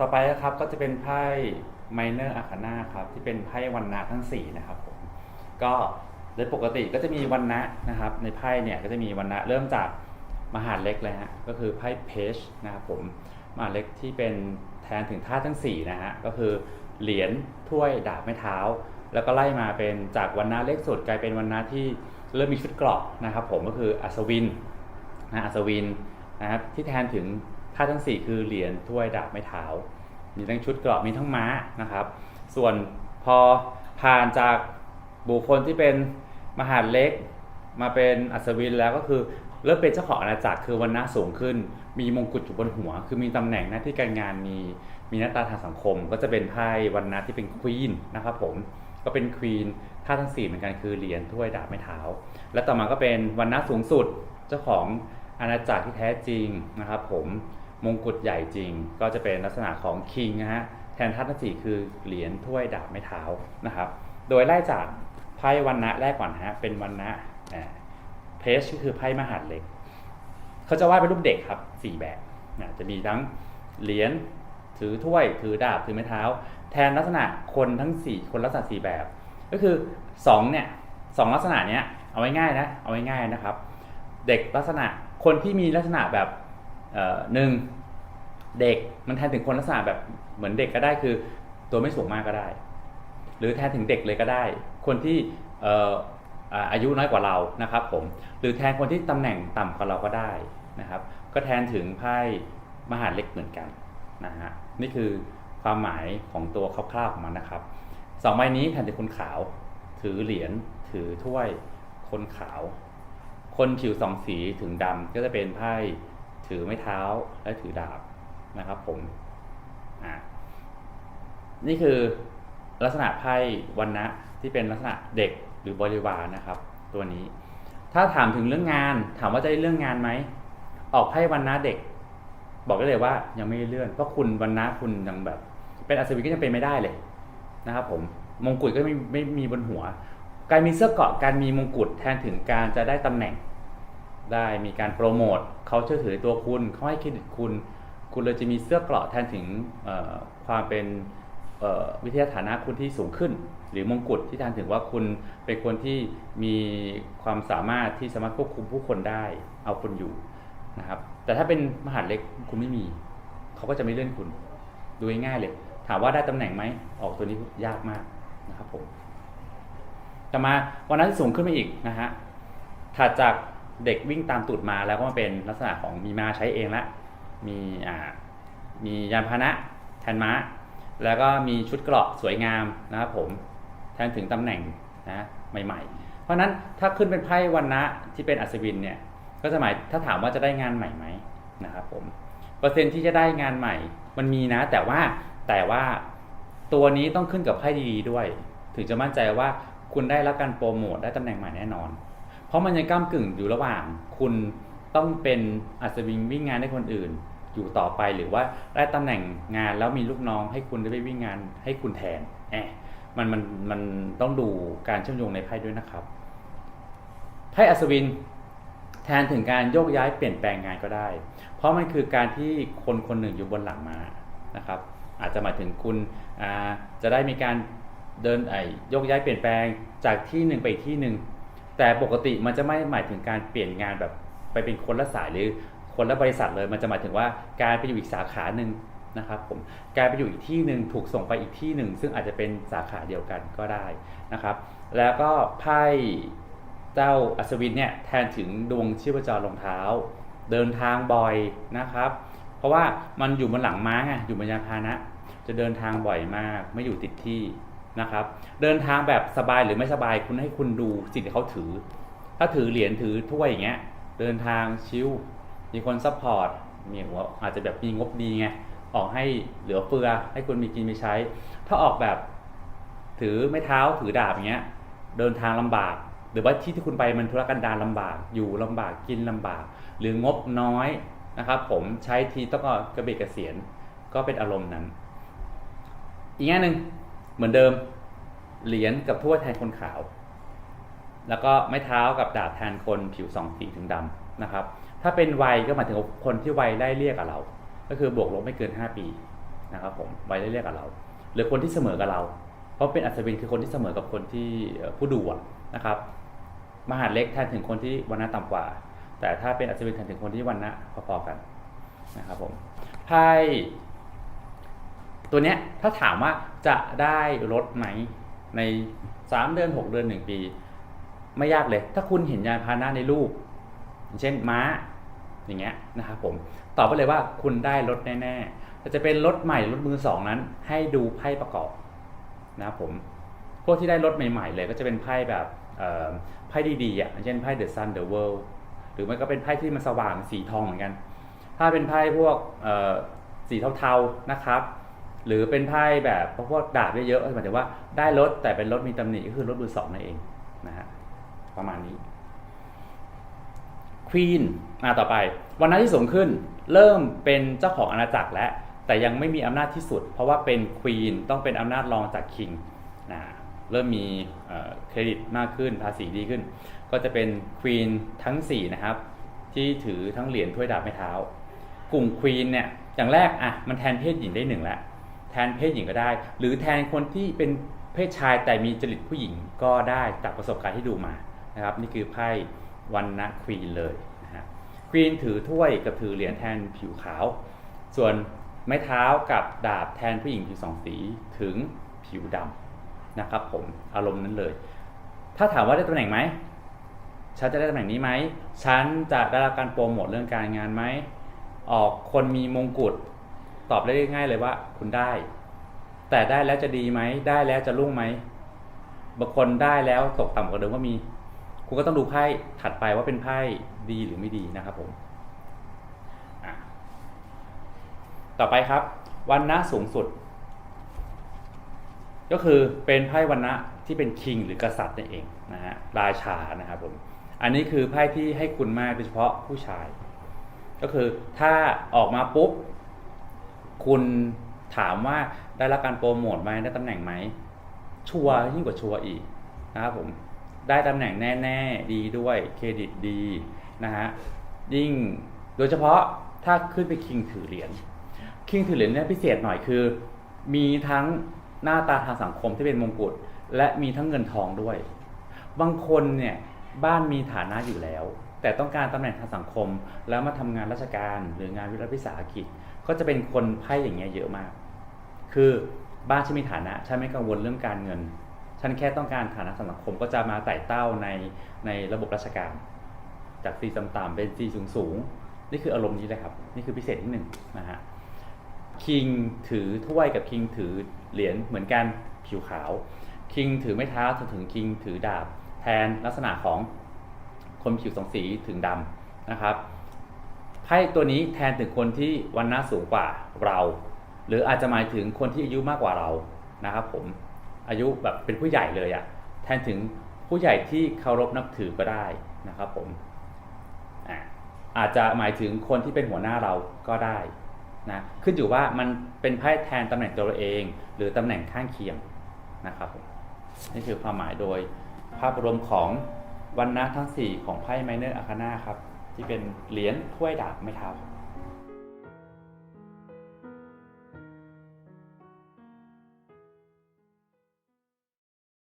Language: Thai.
ต่อไปนะครับก็จะเป็นไพ่ minor arcana ครับที่เป็นไพ่วันนะทั้ง4นะครับผมก็โดยปกติก็จะมีวันนะนะครับ ในไพ่เนี่ยก็จะมีวันนะเริ่มจากมหาเล็กเลยฮะก็คือไพ่เพชนะครับผมมหาเล็กที่เป็นแทนถึงธาตุทั้ง4นะฮะก็คือเหรียญถ้วยดาบไม้เท้า แล้วก็ไล่มาเป็นจากวันนะเล็กสุดกลายเป็นวันนะที่เริ่มมีชุดเกราะนะครับผมก็คืออัศวินนะอัศวินนะครับที่แทนถึงาตุทั้ง 4 คือเหรียญถ้วยดาบไม้เท้า มีทั้งชุดเกราะมีทั้งม้านะครับ ส่วนพอผ่านจากบุคคลที่เป็นมหาดเล็ก มาเป็นอัศวินแล้วก็คือเริ่มเป็นเจ้าของอาณาจักรคือวันนะสูงขึ้น มีมงกุฎอยู่บนหัว คือมีตำแหน่งหน้าที่การงานมีมีหน้าตาทางสังคม ก็จะเป็นไพ่วันนะที่เป็นควีนนะครับผมก็เป็นควีนท่าทั้งสี่เหมือนกันคือเหรียญถ้วยดาบไม้เท้า และต่อมาก็เป็นวันนะสูงสุดเจ้าของอาณาจักรที่แท้จริงนะครับผม มงกุฎใหญ่จริง ก็จะเป็นลักษณะของคิงนะฮะแทนท่าตุทั้งสี่คือเหรียญถ้วยดาบไม้เท้านะครับ โดยไล่จากไพ่วันนะแรกก่อนฮะเป็นวันนะเพชก็คือไพ่มหาดเล็กเขาจะวาดเป็นรูปเด็กครับสี่แบบนะจะมีทั้งเหรียญถือถ้วยถือดาบถือไม้เท้า แทนลักษณะคนทั้งสี่คนลักษณะสี่แบบ ก็คือสองเนี่ยสองลักษณะเนี้ยเอาไว้ง่ายนะเอาไว้ง่ายนะครับ เด็กลักษณะคนที่มีลักษณะแบบ หนึ่งเด็กมันแทนถึงคนลักษณะแบบเหมือนเด็กก็ได้คือ ตัวไม่สูงมากก็ได้ หรือแทนถึงเด็กเลยก็ได้ คนที่อาอายุน้อยกว่าเรานะครับผมหรือแทนคนที่ตำแหน่งต่ำกว่าเราก็ได้นะครับ ก็แทนถึงไพ่มหาเล็กเหมือนกันนะฮะนี่คือความหมายของตัวคร่าวๆของมันนะครับสองใบนี้แทนถึงคนขาว ถือเหรียญถือถ้วยคนขาว คนผิวสองสีถึงดำก็จะเป็นไพ่ ถือไม้เท้าและถือดาบนะครับผมอ่านี่คือลักษณะไพ่วันนะที่เป็นลักษณะเด็กหรือบริวารนะครับ ตัวนี้ ถ้าถามถึงเรื่องงานถามว่าจะได้เรื่องงานไหมออกไพ่วันนะเด็ก บอกได้เลยว่ายังไม่ได้เลื่อนเพราะคุณวันนะคุณยังแบบ เป็นอัศวินก็ยังเป็นไม่ได้เลยนะครับผมมงกุฎก็ไม่ไม่มีบนหัว การมีเสื้อเกาะการมีมงกุฎแทนถึงการจะได้ตำแหน่ง ได้มีการโปรโมทเขาเชื่อถือในตัวคุณเขาให้เครดิตคุณ คุณเลยจะมีเสื้อเกราะแทนถึงความเป็นวิทยาฐานะคุณที่สูงขึ้น หรือมงกุฎที่แทนถึงว่าคุณเป็นคนที่มีความสามารถที่สามารถควบคุมผู้คนได้เอาคุณอยู่นะครับแต่ถ้าเป็นมหาดเล็กคุณไม่มี เขาก็จะไม่เลื่อนคุณดูง่ายเลย ถามว่าได้ตำแหน่งไหมออกตัวนี้ยากมากนะครับผมต่มาวันนั้นสูงขึ้นไปอีกนะฮะถัดจาก เด็กวิ่งตามตูดมาแล้วก็มาเป็นลักษณะของมีมาใช้เองละ มีอ่ามียานพาหนะแทนม้า แล้วก็มีชุดเกราะสวยงามนะครับผมแทนถึงตำแหน่งนะใหม่ ๆ เพราะนั้นถ้าขึ้นเป็นไพ่วันนะที่เป็นอัศวินเนี่ยก็จะหมายถ้าถามว่าจะได้งานใหม่ไหมนะครับผมเปอร์เซ็นที่จะได้งานใหม่ มันมีนะ แต่ว่าแต่ว่าตัวนี้ต้องขึ้นกับไพ่ดีๆด้วย ถึงจะมั่นใจว่าคุณได้รับการโปรโมทได้ตำแหน่งใหม่แน่นอน เพราะมันยังก้ามกึ่งอยู่ระหว่างคุณต้องเป็นอัศวินวิ่งงานให้คนอื่น อยู่ต่อไปหรือว่าได้ตำแหน่งงานแล้วมีลูกน้องให้คุณได้ไปวิ่งงานให้คุณแทนแอบมันมันมันต้องดูการเชื่อมโยงในไพ่ด้วยนะครับไพ่อัศวินแทนถึงการโยกย้ายเปลี่ยนแปลงงานก็ได้ เพราะมันคือการที่คนคนหนึ่งอยู่บนหลังมานะครับ อาจจะหมายถึงคุณจะได้มีการเดินไอโยกย้ายเปลี่ยนแปลงจากที่หนึ่งไปที่หนึ่ง แต่ปกติมันจะไม่หมายถึงการเปลี่ยนงานแบบไปเป็นคนละสายหรือคนละบริษัทเลย มันจะหมายถึงว่าการไปอยู่อีกสาขาหนึ่งนะครับผมการไปอยู่อีกที่หนึ่งถูกส่งไปอีกที่หนึ่งซึ่งอาจจะเป็นสาขาเดียวกันก็ได้นะครับ แล้วก็ไพ่เจ้าอัศวินเนี่ยแทนถึงดวงชีพจรรองเท้า เดินทางบ่อยนะครับ เพราะว่ามันอยู่บนหลังม้าไงอยู่บนยานพาหนะ จะเดินทางบ่อยมากไม่อยู่ติดที่ นะครับ เดินทางแบบสบายหรือไม่สบายคุณให้คุณดูสิ่งที่เขาถือ ถ้าถือเหรียญถือถ้วยอย่างเงี้ย เดินทางชิวมีคนซัพพอร์ตมีหัวอาจจะแบบมีงบดีไงออกให้เหลือเฟือให้คุณมีกินมีใช้ ถ้าออกแบบถือไม่เท้าถือดาบอย่างเงี้ย เดินทางลำบาก หรือว่าที่ที่คุณไปมันธุรกันดารลำบาก อยู่ลำบากกินลำบาก หรืองบน้อยนะครับผมใช้ทีต้องก็กระเบิดกระเสียนก็เป็นอารมณ์นั้น อีกแง่หนึ่ง เหมือนเดิมเหรียญกับถ้วยแทนคนขาว แล้วก็ไม้เท้ากับดาบแทนคนผิวสองสีถึงดำนะครับ ถ้าเป็นวัยก็หมายถึงคนที่วัยไล่เรียกกับเรา ก็คือบวกลบไม่เกิน 5 ปีนะครับผมวัยไว้เรียกกับเรา หรือคนที่เสมอกับเรา เพราะเป็นอัศวินคือคนที่เสมอกับคนที่ผู้ดูนะครับ มหาดเล็กแทนถึงคนที่วันณะต่ำกว่า แต่ถ้าเป็นอัศวินแทนถึงคนที่วันณะพอๆกันนะครับผมไพ่ ตัวเนี้ยถ้าถามว่าจะได้ลดไหมใน 3 เดือน 6 เดือน 1 ปี ไม่ยากเลย ถ้าคุณเห็นยานพาหนะในรูป เช่นม้าอย่างเงี้ยนะครับผมตอบไปเลยว่าคุณได้รถแน่ๆแต่จะเป็นรถใหม่รถมือสองนั้น ให้ดูไพ่ประกอบนะครับผมพวกที่ได้รถใหม่ๆเลยก็จะเป็นไพ่แบบไพ่ดีๆอะอย่างเช่นไพ่ The Sun The World หรือไม่ก็เป็นไพ่ที่มันสว่างสีทองเหมือนกัน ถ้าเป็นไพ่พวกสีเทาๆนะครับ หรือเป็นไพ่แบบพวกดาบเยอะๆหมายถึงว่าได้รถแต่เป็นรถมีตำหนิก็คือรถมือสองนั่นเองนะฮะประมาณนี้ควีนมาต่อไป วันนั้นที่สูงขึ้น เริ่มเป็นเจ้าของอาณาจักรแล้วแต่ยังไม่มีอำนาจที่สุด เพราะว่าเป็นควีนต้องเป็นอำนาจรองจากคิงนะเริ่มมีเอ่อเครดิตมากขึ้นภาษีดีขึ้น ก็จะเป็นควีนทั้ง 4 นะครับ ที่ถือทั้งเหรียญถ้วยดาบไม้เท้า กลุ่มควีนเนี่ยอย่างแรกอะมันแทนเพศหญิงได้หนึ่งแล้ว แทนเพศหญิงก็ได้ หรือแทนคนที่เป็นเพศชายแต่มีจริตผู้หญิงก็ได้จากประสบการณ์ที่ดูมานะครับ นี่คือไพ่วันนะควีนเลยนะฮะควีนถือถ้วยกับถือเหรียญแทนผิวขาว ส่วนไม้เท้ากับดาบแทนผู้หญิงผิวสองสีถึงผิวดำนะครับผมอารมณ์นั้นเลย ถ้าถามว่าได้ตำแหน่งไหมฉันจะได้ตำแหน่งนี้ไหมฉันจะได้รับการโปรโมทเรื่องการงานไหมออกคนมีมงกุฎ ตอบได้ง่ายเลยว่า คุณได้ แต่ได้แล้วจะดีไหม ได้แล้วจะรุ่งไหมบางคนได้แล้วตกต่ำกว่าเดิมก็มี คุณก็ต้องดูไพ่ถัดไปว่าเป็นไพ่ดีหรือไม่ดีนะครับผมต่อไปครับ วันนะสูงสุด ก็คือเป็นไพ่วันนะที่เป็นคิงหรือกษัตริย์นั่นเองนะฮะราชานะครับผมอันนี้คือไพ่ที่ให้คุณมากโดยเฉพาะผู้ชาย ก็คือถ้าออกมาปุ๊บ คุณถามว่าได้รับการโปรโมทไหมได้ตำแหน่งไหม ชัวร์ยิ่งกว่าชัวร์อีกนะครับผมได้ตำแหน่งแน่ๆดีด้วยเครดิตดีนะฮะยิ่งโดยเฉพาะถ้าขึ้นไปคิงถือเหรียญคิงถือเหรียญเนี่ยพิเศษหน่อยคือ มีทั้งหน้าตาทางสังคมที่เป็นมงกุฎและมีทั้งเงินทองด้วย บางคนเนี่ยบ้านมีฐานะอยู่แล้ว แต่ต้องการตำแหน่งทางสังคม แล้วมาทำงานราชการหรืองานวิรัวิสาหกิจ ก็จะเป็นคนไพ่อย่างเงี้ยเยอะมาก คือบ้านฉันมีฐานะฉันไม่กังวลเรื่องการเงิน ฉันแค่ต้องการฐานะทางสังคมก็จะมาไต่เต้าในในระบบราชการ จากซีต่ำๆเป็นซีสูงๆนี่คืออารมณ์นี้เลยครับ นี่คือพิเศษที่หนึ่งนะฮะคิงถือถ้วยกับคิงถือเหรียญเหมือนกันผิวขาว คิงถือไม้เท้าถึงคิงถือดาบ แทนลักษณะของ คนผิวสองสีถึงดำนะครับไพ่ตัวนี้แทนถึงคนที่วันน้าสูงกว่าเรา หรืออาจจะหมายถึงคนที่อายุมากกว่าเรานะครับผมอายุแบบเป็นผู้ใหญ่เลยอะแทนถึงผู้ใหญ่ที่เคารพนับถือก็ได้นะครับผมอาจจะหมายถึงคนที่เป็นหัวหน้าเราก็ได้นะขึ้นอยู่ว่ามันเป็นไพ่แทนตำแหน่งตัวเอง หรือตำแหน่งข้างเคียงนะครับนี่คือความหมายโดยภาพรวมของ วันนะทั้ง 4 ของไพ่ไมเนอร์อาคาน่าครับ ที่เป็นเหรียญถ้วยดาบไม้เท้าครับ